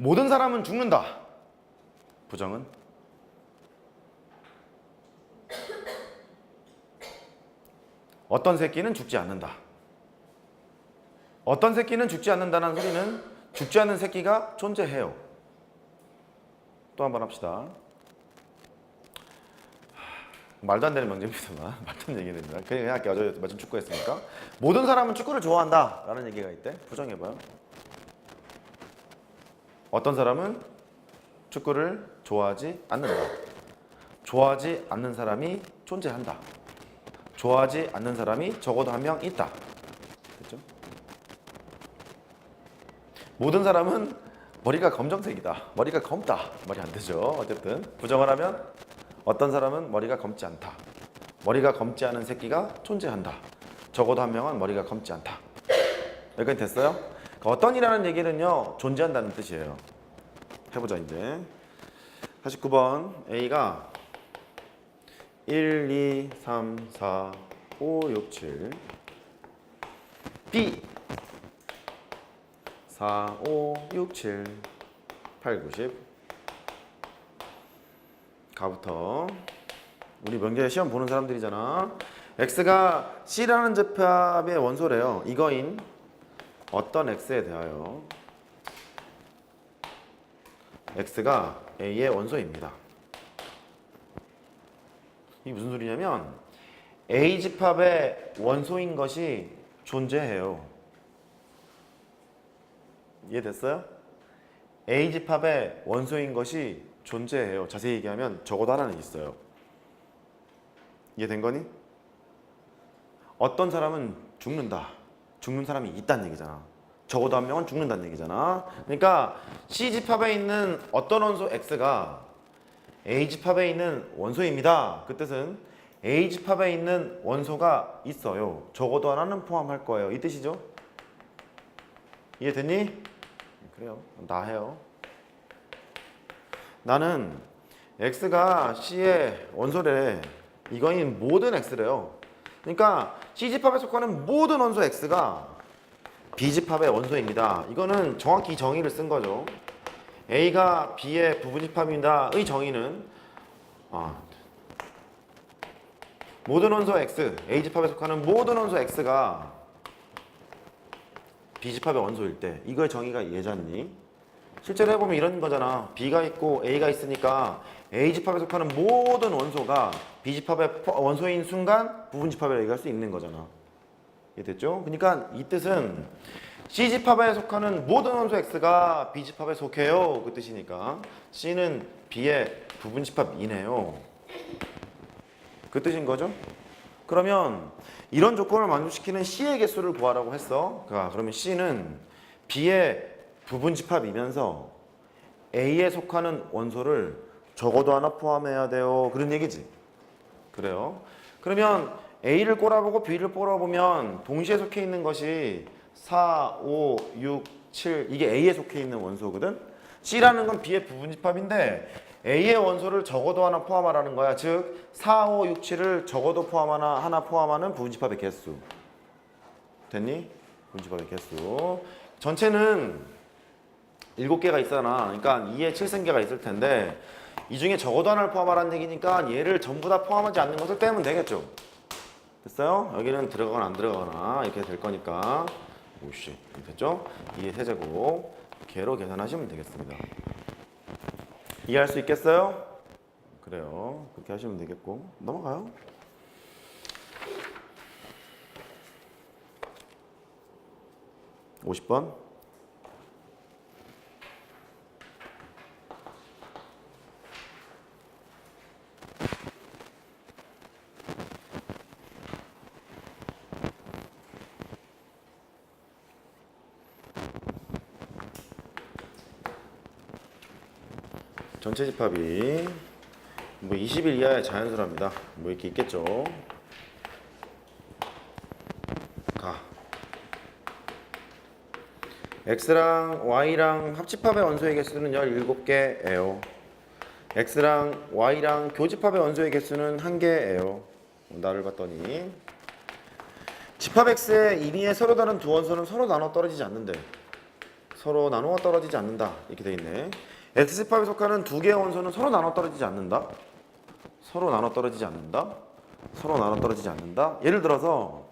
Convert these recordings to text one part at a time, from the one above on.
모든 사람은 죽는다. 부정은 어떤 새끼는 죽지 않는다. 어떤 새끼는 죽지 않는다는 소리는 죽지 않는 새끼가 존재해요. 또 한 번 합시다. 말도 안 되는 명제입니다만 말도 안 되는 얘기입니다. 그냥 할게요. 마침 축구했으니까 모든 사람은 축구를 좋아한다 라는 얘기가 있대. 부정해봐요. 어떤 사람은 축구를 좋아하지 않는다. 좋아하지 않는 사람이 존재한다. 좋아하지 않는 사람이 적어도 한 명 있다. 됐죠? 모든 사람은 머리가 검정색이다. 머리가 검다. 말이 안 되죠. 어쨌든 부정을 하면 어떤 사람은 머리가 검지 않다. 머리가 검지 않은 새끼가 존재한다. 적어도 한 명은 머리가 검지 않다. 여기까지 됐어요? 어떤이라는 얘기는요 존재한다는 뜻이에요. 해보자 이제. 49번 A가 1, 2, 3, 4, 5, 6, 7 B. 4, 5, 6, 7 8, 9, 10 가부터. 우리 명제 시험 보는 사람들이잖아. X가 C라는 접합의 원소래요. 이거인 어떤 X에 대하여 X가 A의 원소입니다 이게 무슨 소리냐면 A 집합의 원소인 것이 존재해요. 이해됐어요? A 집합의 원소인 것이 존재해요. 자세히 얘기하면 적어도 하나는 있어요. 이해된 거니? 어떤 사람은 죽는다. 죽는 사람이 있다는 얘기잖아. 적어도 한 명은 죽는다는 얘기잖아. 그러니까 C 집합에 있는 어떤 원소 X가 A 집합에 있는 원소입니다. 그 뜻은 A 집합에 있는 원소가 있어요. 적어도 하나는 포함할 거예요. 이 뜻이죠? 이해됐니? 그래요. 나 해요. 나는 X가 C의 원소래. 이거인 모든 X래요. 그러니까 C 집합에 속하는 모든 원소 X가 B 집합의 원소입니다. 이거는 정확히 정의를 쓴 거죠. A가 B의 부분집합입니다의 정의는 아, 모든 원소 X, A 집합에 속하는 모든 원소 X가 B 집합의 원소일 때 이거의 정의가 예잖니? 실제로 해보면 이런 거잖아. B가 있고 A가 있으니까 A 집합에 속하는 모든 원소가 B 집합의 포- 원소인 순간 부분 집합이라고 얘기할 수 있는 거잖아. 이해됐죠? 그러니까 이 뜻은 C 집합에 속하는 모든 원소 X가 B 집합에 속해요. 그 뜻이니까 C는 B의 부분 집합이네요. 그 뜻인 거죠? 그러면 이런 조건을 만족시키는 C의 개수를 구하라고 했어. 자, 그러면 C는 B의 부분 집합이면서 A에 속하는 원소를 적어도 하나 포함해야 돼요. 그런 얘기지. 그래요. 그러면 A를 꼬라보고 B를 꼬라보면 동시에 속해 있는 것이 4, 5, 6, 7 이게 A에 속해 있는 원소거든. C라는 건 B의 부분집합인데 A의 원소를 적어도 하나 포함하라는 거야. 즉 4, 5, 6, 7을 적어도 포함하나 하나 포함하는 부분집합의 개수. 됐니? 부분집합의 개수. 전체는 7개가 있잖아. 그러니까 2에 7승계가 있을 텐데 이 중에 적어도 하나를 포함하라는 얘기니까 얘를 전부 다 포함하지 않는 것을 빼면 되겠죠. 됐어요? 여기는 들어가거나 안 들어가거나 이렇게 될 거니까 오씨 됐죠? 2의 세제곱 개로 계산하시면 되겠습니다. 이해할 수 있겠어요? 그래요. 그렇게 하시면 되겠고 넘어가요. 오십 번 전체 집합이 뭐 20일 이하의 자연수랍니다. 뭐 이렇게 있겠죠. 가. x랑 y랑 합집합의 원소의 개수는 17개예요. x랑 y랑 교집합의 원소의 개수는 1개예요. 나를 봤더니 집합 x의 임의에 서로 다른 두 원소는 서로 나눠 떨어지지 않는데 서로 나누어 떨어지지 않는다. 이렇게 돼 있네. X집합에 속하는 두 개의 원소는 서로 나눠 떨어지지 않는다. 서로 나눠 떨어지지 않는다. 서로 나눠 떨어지지 않는다. 예를 들어서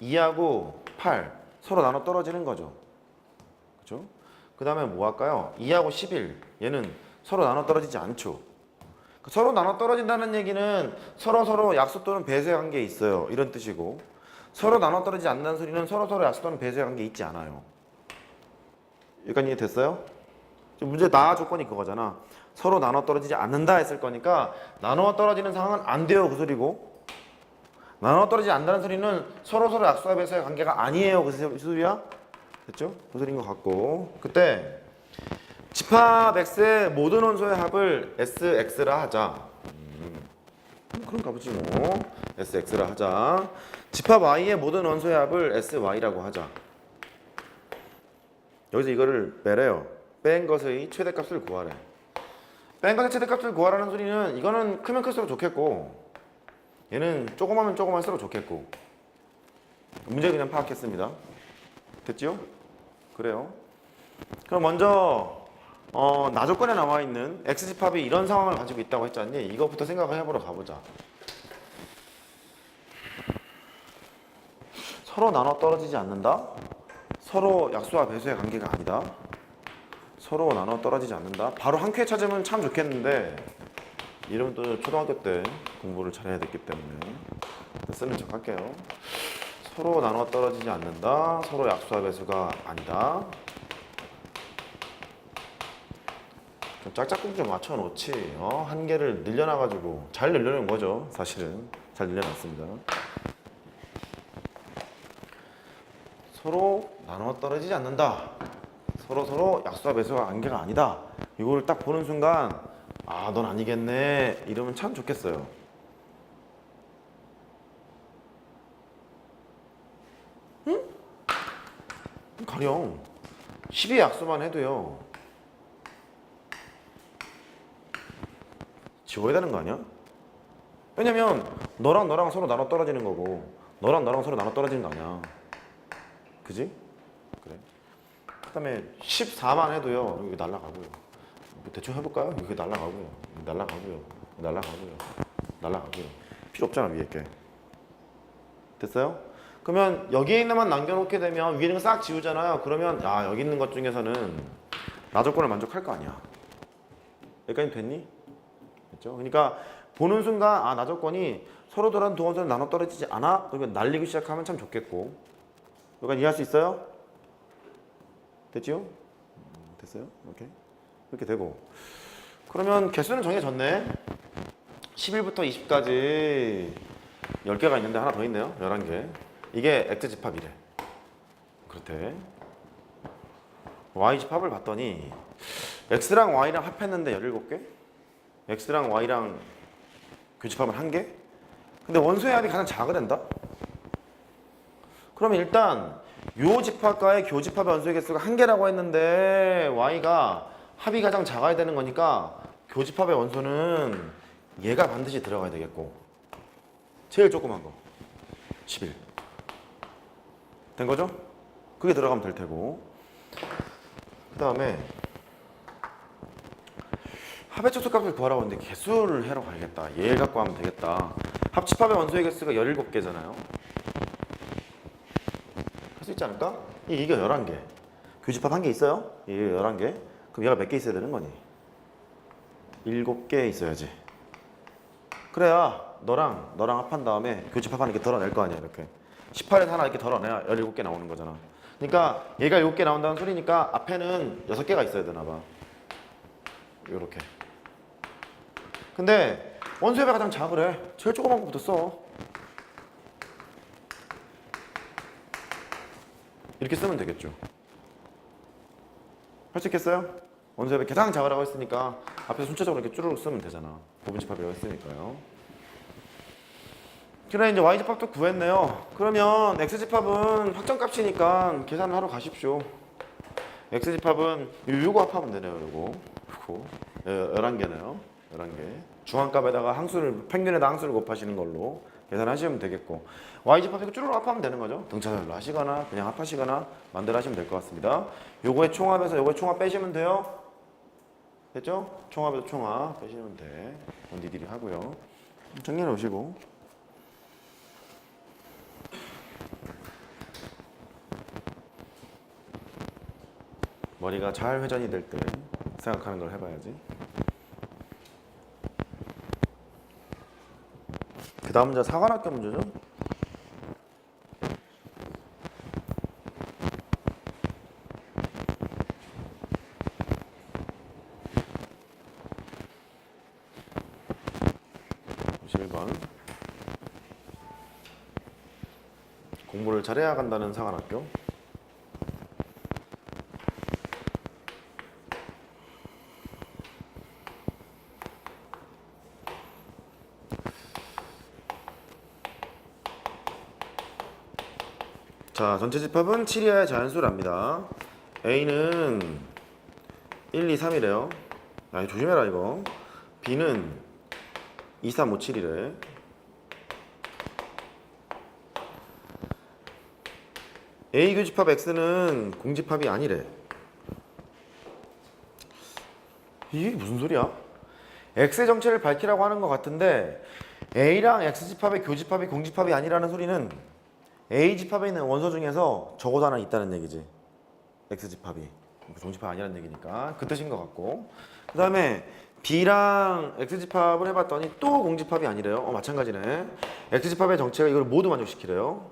2하고 8 서로 나눠 떨어지는 거죠. 그죠? 그 다음에 뭐 할까요? 2하고 11 얘는 서로 나눠 떨어지지 않죠. 그 서로 나눠 떨어진다는 얘기는 서로 서로 약수 또는 배수의 관계에 있어요. 이런 뜻이고 서로 나눠 떨어지지 않는다는 소리는 서로 서로 약수 또는 배수의 관계에 있지 않아요. 여기까지 됐어요? 지금 문제 나 조건이 그거잖아. 서로 나눠 떨어지지 않는다 했을 거니까 나눠 떨어지는 상황은 안 돼요 그 소리고 나눠 떨어지지 않는다는 소리는 서로 서로 약수와 배수의 관계가 아니에요 그 소리야? 됐죠? 그 소리인 것 같고 그때 집합 X의 모든 원소의 합을 SX라 하자. 음, 그럼 가보지 뭐. SX라 하자. 집합 Y의 모든 원소의 합을 SY라고 하자. 여기서 이거를 빼래요. 뺀 것의 최대값을 구하래. 뺀 것의 최대값을 구하라는 소리는 이거는 크면 클수록 좋겠고 얘는 조그마면 조그만수록 좋겠고 문제 그냥 파악했습니다. 됐지요? 그래요. 그럼 먼저 어, 나조건에 나와 있는 X집합이 이런 상황을 가지고 있다고 했잖니 이것부터 생각을 해보러 가보자 서로 나눠 떨어지지 않는다 서로 약수와 배수의 관계가 아니다 서로 나눠 떨어지지 않는다 바로 한 큐에 찾으면 참 좋겠는데 이름은 또 초등학교 때 공부를 잘해야 됐기 때문에 쓰는 척 할게요 서로 나눠 떨어지지 않는다 서로 약수와 배수가 아니다 좀 짝짝꿍 좀 맞춰놓지. 어? 한 개를 늘려놔가지고 잘 늘려놓은 거죠. 사실은 잘 늘려놨습니다. 서로 나눠 떨어지지 않는다. 서로 서로 약수와 배수가 관계가 아니다. 이거를 딱 보는 순간 아, 넌 아니겠네. 이러면 참 좋겠어요. 응? 가령 10의 약수만 해도요. 지워야 되는 거 아니야? 왜냐면 너랑 너랑 서로 나눠 떨어지는 거고 너랑 나랑 서로 나눠 떨어지는 거 아니야. 그지? 그래. 그다음에 14만 해도요. 여기 날라가고요. 뭐 대충 해볼까요? 여기 날라가고요. 날라가고요. 날라가고요. 날라가고요. 필요 없잖아 위에 게. 됐어요? 그러면 여기에 있는 만 남겨놓게 되면 위에 있는 거 싹 지우잖아요. 그러면 아 여기 있는 것 중에서는 나 조건을 만족할 거 아니야. 여기까지 됐니? 됐죠? 그러니까 보는 순간 아 나 조건이 서로 다른 두 원소는 나눠 떨어지지 않아? 그러면 날리기 시작하면 참 좋겠고 여기까지 이해할 수 있어요? 됐죠? 음, 됐어요? 오케이 이렇게 되고 그러면 개수는 정해졌네 11부터 20까지 10개가 있는데 하나 더 있네요 11개 이게 X집합이래 그렇대 Y집합을 봤더니 X랑 Y랑 합했는데 17개 X랑 Y랑 교집합은 한 개? 근데 원소의 합이 가장 작아된다? 그러면 일단 요 집합과의 교집합의 원소의 개수가 한 개라고 했는데 Y가 합이 가장 작아야 되는 거니까 교집합의 원소는 얘가 반드시 들어가야 되겠고 제일 조그만 거 11. 된 거죠? 그게 들어가면 될 테고 그 다음에 합의 초수값을 구하라고 했는데 개수를 해러 가야겠다. 얘 갖고 하면 되겠다. 합집합의 원소의 개수가 17개잖아요. 있지 않을까? 이- 이게 11개. 교집합 한 개 있어요? 이게 11개. 그럼 얘가 몇 개 있어야 되는 거니? 7개 있어야지. 그래야 너랑 너랑 합한 다음에 교집합 하나 이렇게 덜어낼 거 아니야 이렇게 18에서 하나 이렇게 덜어내야 17개 나오는 거잖아 그러니까 얘가 7개 나온다는 소리니까 앞에는 6개가 있어야 되나 봐 요렇게 근데 원소의 배 가장 작으래. 제일 조그만 거부터 써. 이렇게 쓰면 되겠죠. 원소의 배 가장 작으라고 했으니까 앞에서 순차적으로 이렇게 쭈르륵 쓰면 되잖아. 부분집합이라고 했으니까요. 그래 이제 y집합도 구했네요. 그러면 x집합은 확정값이니까 계산을 하러 가십시오. x집합은 요거 합하면 되네요. 요거. 11개네요. 11개. 중앙값에다가 항수를 평균에다 항수를 곱하시는 걸로 계산하시면 되겠고 이거 쭈루룩 합하면 되는 거죠. 등차별로 하시거나 그냥 합하시거나 만들어 하시면 될 것 같습니다. 요거의 총합에서 요거의 총합 빼시면 돼요. 됐죠? 총합에서 총합 빼시면 돼. 니들이 하고요. 정리해 놓으시고 머리가 잘 회전이 될 때 생각하는 걸 해봐야지. 다음 문제 사관학교 문제죠. 공부를 잘해야 간다는 사관학교. 자, 전체 집합은 7이어야 자연수랍니다. A는 1, 2, 3이래요. 야, 조심해라, 이거. B는 2, 3, 5, 7이래. A 교집합 X는 공집합이 아니래. 이게 무슨 소리야? X의 정체를 밝히라고 하는 것 같은데 A랑 X집합의 교집합이 공집합이 아니라는 소리는 A 집합에 있는 원소 중에서 적어도 하나 있다는 얘기지. X 집합이 종집합 아니라는 얘기니까 그 뜻인 것 같고. 그 다음에 B랑 X 집합을 해봤더니 또 공집합이 아니래요. 어, 마찬가지네. X 집합의 정체가 이걸 모두 만족시키래요.